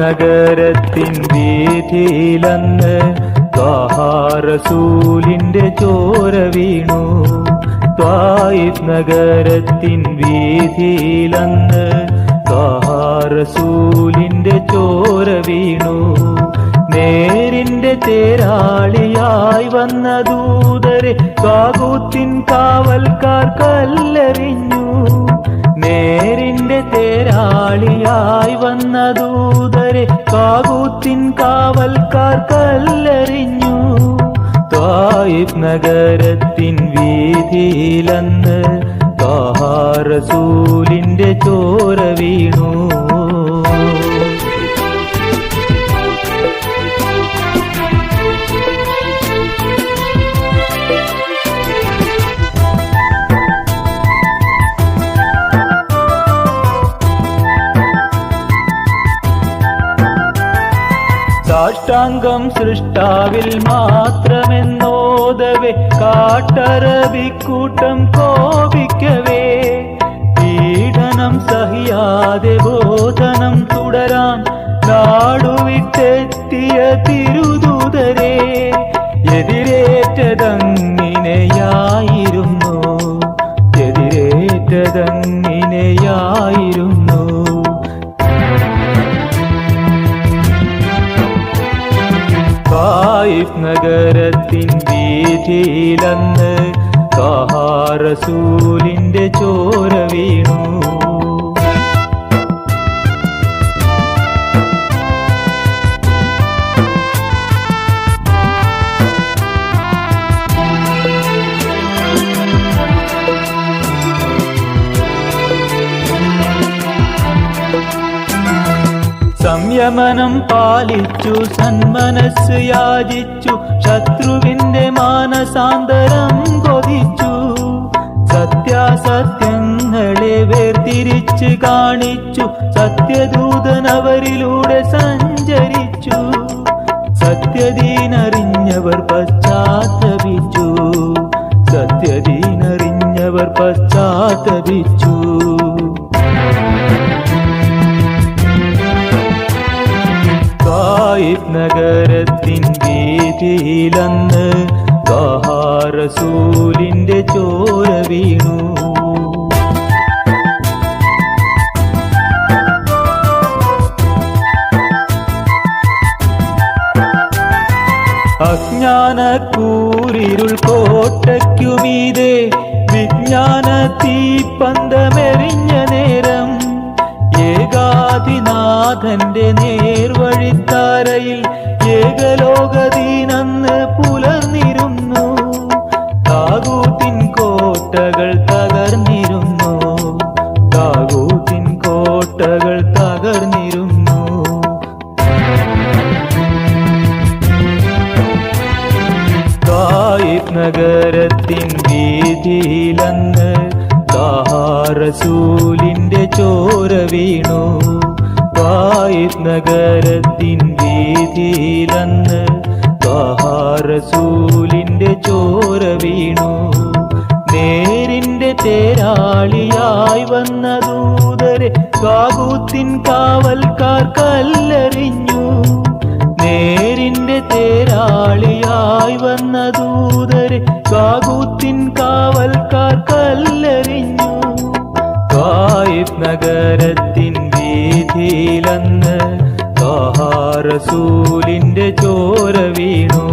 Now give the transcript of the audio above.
നഗരത്തിൻ വീതിയിലന്ന് ൂലിന്റെ ചോര വീണു. ത്വായിഫ് നഗരത്തിൻ വീതിയിലന്ന് ത്വാഹാറസൂലിന്റെ ചോര വീണു. നേരിന്റെ തേരാളിയായി വന്ന ദൂതരെ കാവൽക്കാർ കല്ലെറിഞ്ഞു. നേരിന്റെ തേരാളിയായി വന്ന ദൂതരെ കാകൂത്തിൻ കാവൽക്കാർ കല്ലെറിഞ്ഞു. തായിബ് നഗരത്തിൻ വീതിയിലന്ന് ത്വാഹാറസൂലിന്റെ ചോര വീണു. സാഷ്ടാംഗം സൃഷ്ടാവിൽ മാത്രമെന്നോദവേ കാട്ടറബിക്കൂട്ടം കോപിക്കവേ. പീഡനം സഹിയാതെ ബോധനം തുടരാൻ നാടുവിട്ടെത്തിയ തിരുദൂതരെ എതിരേറ്റതങ്ങിനെയായിരുന്നു എതിരേറ്റതങ്ങിനെയായിരുന്നു. തായിഫ് നഗരത്തിൻ വീതിയിലന്ന് കാഹാറസൂലിന്റെ ചോര വീണു. സംയമനം പാലിച്ചു സന്മനസ് യാചിച്ചു ശത്രുവിന്റെ മാനസാന്തരം കൊതിച്ചു. സത്യാസത്യങ്ങളെ വേർതിരിച്ച് കാണിച്ചു സത്യദൂതൻ അവരിലൂടെ സഞ്ചരിച്ചു. സത്യദീനറിഞ്ഞവർ പശ്ചാത്തപിച്ചു. സത്യദീനറിഞ്ഞവർ പശ്ചാത്തപിച്ചു. നഗരത്തിൻ വീതിയിലന്ന് കാഹാറസൂലിന്റെ ചോര വീണു. അജ്ഞാന കൂരിരുൾ കോട്ടയ്ക്കുമീതെ വിജ്ഞാന തീപ്പന്തമെറിഞ്ഞ നേരം ഏകാധിനാഥന്റെ നേർവഴിത്താരയിൽ ഏകലോകദീനന്ന് പുലർന്നിരുന്നു. താകൂത്തിൻ കോട്ടകൾ തകർന്നിരുന്നു. താകൂത്തിൻ കോട്ടകൾ തകർന്നിരുന്നു. തായിഫ് നഗരത്തിൻ വീതിയിലന്ന് താഹാറസൂലിന്റെ ചോര വീണു. തായിഫ് നഗരത്തിൻ വീതിയിലന്ന് താഹാറസൂലിന്റെ ചോര വീണു. നേരിന്റെ തേരാളിയായി വന്ന ദൂതരെ കാകൂത്തിൻ കാവൽക്കാർ കല്ലെറിഞ്ഞു. നേരിന്റെ തേരാളിയായി വന്ന ദൂതരെ കാകൂത്തിൻ കാവൽക്കാർ കല്ലെറിഞ്ഞു. തായിഫ് നഗരത്തിൻ വീതിയിലന്ന് താഹാറസൂലിന്റെ ചോര വീണു.